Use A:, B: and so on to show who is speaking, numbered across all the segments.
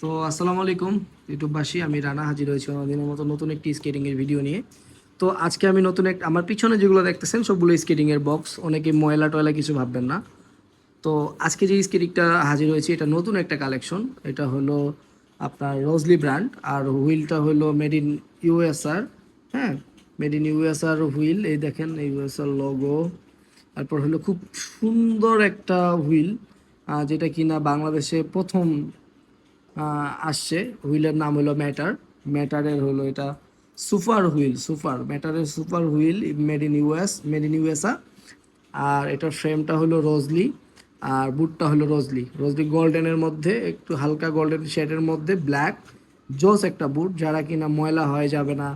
A: তো আসসালামু আলাইকুম ইউটিউববাসী আমি রানা হাজির হয়েছি দিনের মতো নতুন একটি স্কেটিংয়ের ভিডিও নিয়ে। তো আজকে আমি নতুন এক আমার পিছনে যেগুলো দেখতেছেন, সবগুলো স্কেটিংয়ের বক্স অনেকে ময়লা টয়লা কিছু ভাববেন না। তো আজকে যে স্কেটিংটা হাজির হয়েছে, এটা নতুন একটা কালেকশন এটা হলো আপনার রোজলি ব্র্যান্ড আর হুইলটা হলো মেড ইন ইউএসআর হ্যাঁ মেড ইন ইউএসআর হুইল এই দেখেন ইউএসআর লোগো তারপর হলো খুব সুন্দর একটা হুইল যেটা কিনা বাংলাদেশে প্রথম আসছে। হুইলের নাম হলো ম্যাটার। ম্যাটারের হলো এটা super wheel, super. ম্যাটারের super wheel made in US made in USA আর এটার ফ্রেমটা হলো রোজলি, আর বুটটা হলো রোজলি। রোজলি গোল্ডেনের মধ্যে, একটু হালকা গোল্ডেন শেডের মধ্যে, ব্ল্যাক, জোস একটা বুট। যারা কিনা ময়লা হয়ে যাবে না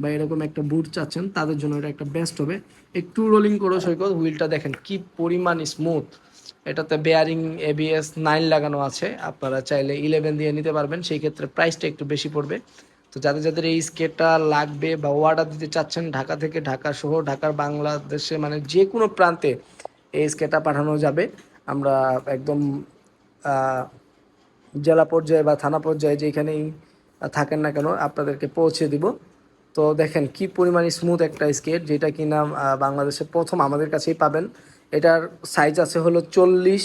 A: বা এরকম একটা বুট চাচ্ছেন, তাদের জন্য এটা একটা বেস্ট হবে। একটু রোলিং করো সৈকত, হুইলটা দেখেন কি পরিমাণ স্মুথ এটাতে বেয়ারিং এবিএস নাইন লাগানো আছে। আপনারা চাইলে ইলেভেন দিয়ে নিতে পারবেন, সেই ক্ষেত্রে প্রাইসটা একটু বেশি পড়বে। তো যাদের যাদের এই স্কেটটা লাগবে বা অর্ডার দিতে চাচ্ছেন, ঢাকা থেকে ঢাকা সহ ঢাকার বাংলাদেশে মানে যে কোনো প্রান্তে এই স্কেটটা পাঠানো যাবে। আমরা একদম জেলা পর্যায়ে বা থানা পর্যায়ে যেখানেই থাকেন না কেন, আপনাদেরকে পৌঁছে দিব। তো দেখেন কি পরিমাণ স্মুথ একটা স্কেট যেটা কিনা বাংলাদেশে প্রথম আমাদের কাছেই পাবেন। এটার সাইজ আছে হলো চল্লিশ,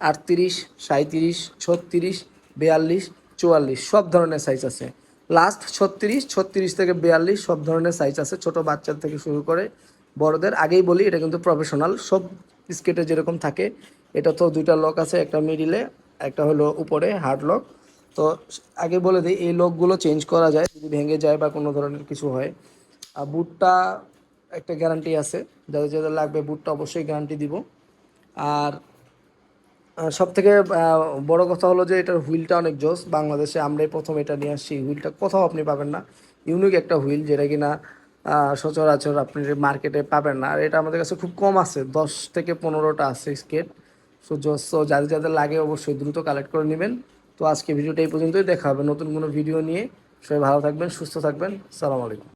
A: আটত্রিশ সাঁত্রিশ ছত্রিশ, বিয়াল্লিশ, চুয়াল্লিশ, সব ধরনের সাইজ আছে। লাস্ট ছত্রিশ ছত্রিশ থেকে বিয়াল্লিশ, সব ধরনের সাইজ আছে, ছোট বাচ্চার থেকে শুরু করে বড়দের। আগেই বলি, এটা কিন্তু প্রফেশনাল সব স্কেটে যেরকম থাকে, এটা তো দুইটা লক আছে, একটা মিডিলে একটা হলো উপরে হার্ড লক তো আগে বলে দিই, এই লকগুলো চেঞ্জ করা যায়, যদি ভেঙে যায় বা কোনো ধরনের কিছু হয়। আর বুটটা একটা গ্যারান্টি আছে। যাদের যাদের লাগবে বুটটা অবশ্যই গ্যারান্টি দিব। আর সব থেকে বড় কথা হলো যে এটার হুইলটা অনেক জোস। বাংলাদেশে আমরাই প্রথম এটা নিয়ে আসছি। হুইলটা কোথাও আপনি পাবেন না। ইউনিক একটা হুইল যেটা কিনা সচরাচর আপনি মার্কেটে পাবেন না। আর এটা আমাদের কাছে খুব কম আছে। দশ থেকে পনেরোটা আছে স্কেট সো জোস সো যাদের যাদের লাগে অবশ্যই দ্রুত কালেক্ট করে নেবেন। তো আজকে ভিডিওটা এই পর্যন্তই। দেখা হবে নতুন কোনো ভিডিও নিয়ে। সবাই ভালো থাকবেন, সুস্থ থাকবেন। সালাম আলাইকুম।